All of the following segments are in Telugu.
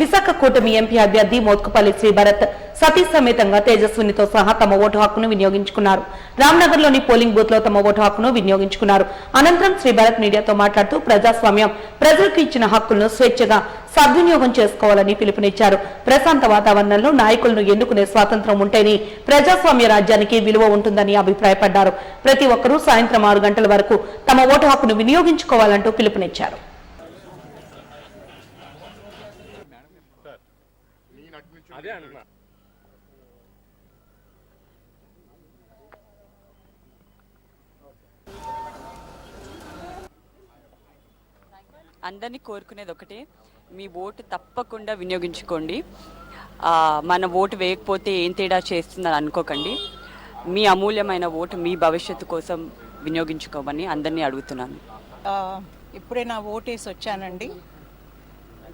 విశాఖ కూటమి ఎంపీ అభ్యర్థి మోత్కుపల్లి శ్రీభరత్ సతీ సమేతంగా తేజస్వినితో సహా తమ ఓటు హక్కును వినియోగించుకున్నారు. రామ్నగర్లోని పోలింగ్ బూత్లో తమ ఓటు హక్కును వినియోగించుకున్నారు. అనంతరం శ్రీభరత్ మీడియాతో మాట్లాడుతూ ప్రజాస్వామ్యం ప్రజలకు ఇచ్చిన హక్కులను స్వేచ్ఛగా సద్వినియోగం చేసుకోవాలని పిలుపునిచ్చారు. ప్రశాంత వాతావరణంలో నాయకులను ఎన్నుకునే స్వాతంత్రం ఉంటేనే ప్రజాస్వామ్య రాజ్యానికి విలువ ఉంటుందని అభిప్రాయపడ్డారు. ప్రతి ఒక్కరూ సాయంత్రం ఆరు గంటల వరకు తమ ఓటు హక్కును వినియోగించుకోవాలంటూ పిలుపునిచ్చారు. అదే అంటున్నా అందరినీ కోరుకునేది ఒకటే మీ ఓటు తప్పకుండా వినియోగించుకోండి. ఆ, మన ఓటు వేయకపోతే ఏం తేడా చేస్తుందని అనుకోకండి. మీ అమూల్యమైన ఓటు మీ భవిష్యత్తు కోసం వినియోగించుకోమని అందరినీ అడుగుతున్నాను. ఇప్పుడే నా ఓటేసి వచ్చానండి.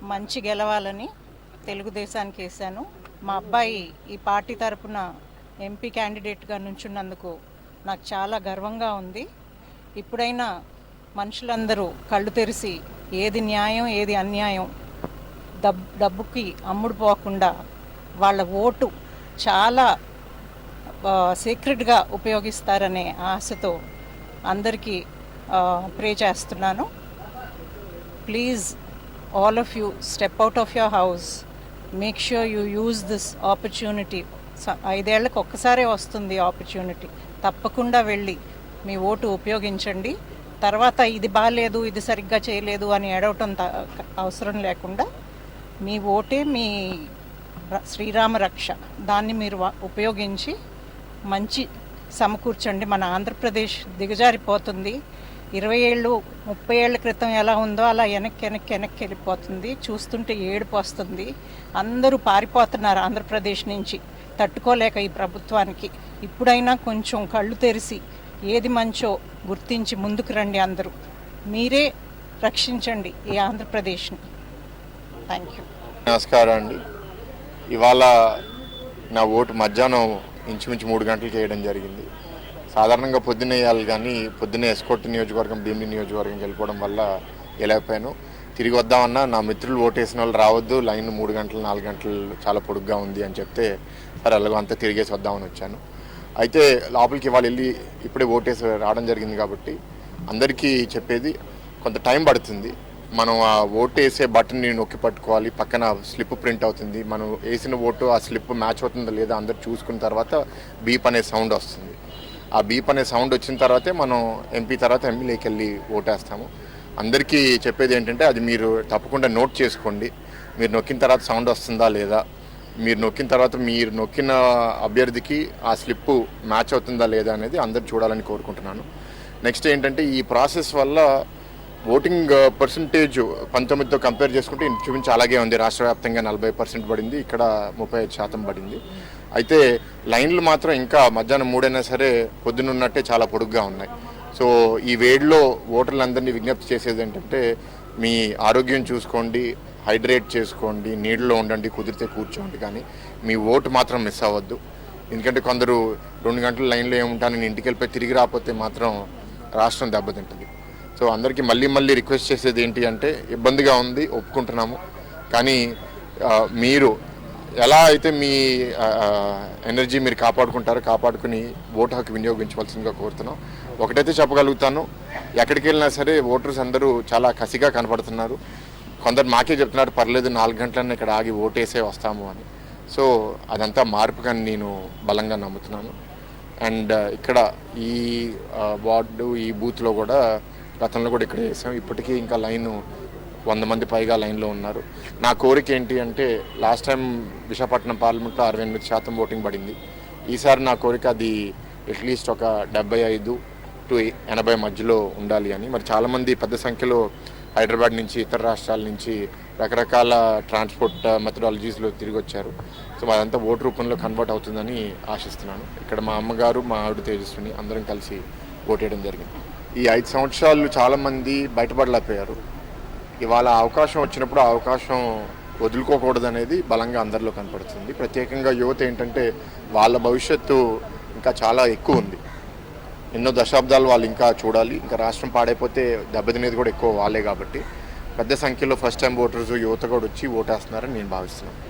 మంచి గెలవాలని తెలుగుదేశానికి వేసాను మా అబ్బాయి ఈ పార్టీ తరపున ఎంపీ క్యాండిడేట్గా నుంచున్నందుకు నాకు చాలా గర్వంగా ఉంది. ఇప్పుడైనా మనుషులందరూ కళ్ళు తెరిచి ఏది న్యాయం ఏది అన్యాయం డబ్ డబ్బుకి అమ్ముడు పోకుండా వాళ్ళ ఓటు చాలా సీక్రెట్గా ఉపయోగిస్తారనే ఆశతో అందరికీ ప్రే చేస్తున్నాను. Please all of you step out of your house. Make sure you use this opportunity ఐదేళ్ళకు ఒక్కసారే వస్తుంది ఆపర్చునిటీ తప్పకుండా వెళ్ళి మీ ఓటు ఉపయోగించండి. తర్వాత ఇది బాగాలేదు ఇది సరిగ్గా చేయలేదు అని ఎడవటం అవసరం లేకుండా మీ ఓటే మీ ర- శ్రీరామ రక్ష. దాన్ని మీరు ఉపయోగించి మంచి సమకూర్చండి. మన ఆంధ్రప్రదేశ్ దిగజారిపోతుంది. ఇరవై ఏళ్ళు ముప్పై ఏళ్ళ క్రితం ఎలా ఉందో అలా వెనక్కి వెనక్కి వెనక్కి వెళ్ళిపోతుంది. చూస్తుంటే ఏడుపు వస్తుంది. అందరూ పారిపోతున్నారు ఆంధ్రప్రదేశ్ నుంచి. తట్టుకోలేక ఈ ప్రభుత్వానికి. ఇప్పుడైనా కొంచెం కళ్ళు తెరిచి ఏది మంచో గుర్తించి ముందుకు రండి అందరూ. మీరే రక్షించండి ఈ ఆంధ్రప్రదేశ్ని. Thank you. నమస్కారం అండి. ఇవాళ నా ఓటు మధ్యాహ్నం ఇంచుమించు మూడు గంటలకు వేయడం జరిగింది. సాధారణంగా పొద్దున్న వేయాలి కానీ పొద్దున్న ఎస్కోట్ నియోజకవర్గం భీమిలి నియోజకవర్గం వెళ్ళిపోవడం వల్ల వెళ్ళకపోయాను. తిరిగి వద్దామన్నా నా మిత్రులు ఓటేసిన వాళ్ళు రావద్దు లైన్ మూడు గంటలు నాలుగు గంటలు చాలా పొడుగ్గా ఉంది అని చెప్తే సరే అలాగో అంతా తిరిగేసి వద్దామని వచ్చాను. అయితే లోపలికి ఇవాళ వెళ్ళి ఇప్పుడే ఓటేసి రావడం జరిగింది కాబట్టి అందరికీ చెప్పేది కొంత టైం పడుతుంది. మనం ఆ ఓటు వేసే బటన్ని నొక్కి పట్టుకోవాలి పక్కన స్లిప్ ప్రింట్ అవుతుంది. మనం వేసిన ఓటు ఆ స్లిప్ మ్యాచ్ అవుతుందా లేదా అందరు చూసుకున్న తర్వాత బీప్ అనే సౌండ్ వస్తుంది. ఆ బీప్ అనే సౌండ్ వచ్చిన తర్వాతే మనం ఎంపీ తర్వాత ఎమ్మెల్యేకి వెళ్ళి ఓటేస్తాము. అందరికీ చెప్పేది ఏంటంటే అది మీరు తప్పకుండా నోట్ చేసుకోండి. మీరు నొక్కిన తర్వాత సౌండ్ వస్తుందా లేదా? మీరు నొక్కిన తర్వాత మీరు నొక్కిన అభ్యర్థికి ఆ స్లిప్ మ్యాచ్ అవుతుందా లేదా అనేది అందరు చూడాలని కోరుకుంటున్నాను. నెక్స్ట్ ఏంటంటే ఈ ప్రాసెస్ వల్ల ఓటింగ్ పర్సంటేజ్ పంతొమ్మిదితో కంపేర్ చేసుకుంటే ఇంచుమించు అలాగే ఉంది. రాష్ట్ర వ్యాప్తంగా నలభై పర్సెంట్ పడింది. ఇక్కడ ముప్పై ఐదు శాతం పడింది. అయితే లైన్లు మాత్రం ఇంకా మధ్యాహ్నం మూడైనా సరే పొద్దునున్నట్టే చాలా పొడుగ్గా ఉన్నాయి. సో ఈ వేడిలో ఓటర్లందరినీ విజ్ఞప్తి చేసేది ఏంటంటే మీ ఆరోగ్యం చూసుకోండి హైడ్రేట్ చేసుకోండి నీళ్ళలో ఉండండి కుదిరితే కూర్చోండి. కానీ మీ ఓటు మాత్రం మిస్ అవ్వద్దు. ఎందుకంటే కొందరు రెండు గంటల లైన్లో ఏముంటానని నేను ఇంటికి వెళ్ళిపోయి తిరిగి రాకపోతే మాత్రం రాష్ట్రం దెబ్బతింటుంది. సో అందరికీ మళ్ళీ మళ్ళీ రిక్వెస్ట్ చేసేది ఏంటి అంటే ఇబ్బందిగా ఉంది ఒప్పుకుంటున్నాము. కానీ మీరు ఎలా అయితే మీ ఎనర్జీ మీరు కాపాడుకుంటారో కాపాడుకుని ఓటు హక్కు వినియోగించవలసిందిగా కోరుతున్నాం. ఒకటైతే చెప్పగలుగుతాను ఎక్కడికి వెళ్ళినా సరే ఓటర్స్ అందరూ చాలా కసిగా కనపడుతున్నారు. కొందరు మాకే చెప్తున్నారు పర్లేదు నాలుగు గంటలన్నీ ఇక్కడ ఆగి ఓటేసే వస్తాము అని. సో అదంతా మార్పు కానీ నేను బలంగా నమ్ముతున్నాను. అండ్ ఇక్కడ ఈ వార్డు ఈ బూత్లో కూడా గతంలో కూడా ఇక్కడ వేసాం. ఇప్పటికీ ఇంకా లైన్ వంద మంది పైగా లైన్లో ఉన్నారు. నా కోరిక ఏంటి అంటే లాస్ట్ టైం విశాఖపట్నం పార్లమెంట్లో అరవై ఎనిమిది శాతం ఓటింగ్ పడింది. ఈసారి నా కోరిక అది అట్లీస్ట్ ఒక డెబ్బై ఐదు టు ఎనభై మధ్యలో ఉండాలి అని. మరి చాలామంది పెద్ద సంఖ్యలో హైదరాబాద్ నుంచి ఇతర రాష్ట్రాల నుంచి రకరకాల ట్రాన్స్పోర్ట్ మెథడాలజీస్లో తిరిగి వచ్చారు సో అదంతా ఓటు రూపంలో కన్వర్ట్ అవుతుందని ఆశిస్తున్నాను. ఇక్కడ మా అమ్మగారు మా ఆవిడ తేజస్విని అందరం కలిసి ఓటేయడం జరిగింది. ఈ ఐదు సంవత్సరాలు చాలామంది బయటపడలేకపోయారు. ఇవాళ అవకాశం వచ్చినప్పుడు ఆ అవకాశం వదులుకోకూడదు అనేది బలంగా అందరిలో కనపడుతుంది. ప్రత్యేకంగా యువత ఏంటంటే వాళ్ళ భవిష్యత్తు ఇంకా చాలా ఎక్కువ ఉంది. ఎన్నో దశాబ్దాలు వాళ్ళు ఇంకా చూడాలి. ఇంకా రాష్ట్రం పాడైపోతే దెబ్బతినేది కూడా ఎక్కువ వాళ్ళే కాబట్టి పెద్ద సంఖ్యలో ఫస్ట్ టైం ఓటర్స్ యువత కూడా వచ్చి ఓటేస్తున్నారని నేను భావిస్తున్నాను.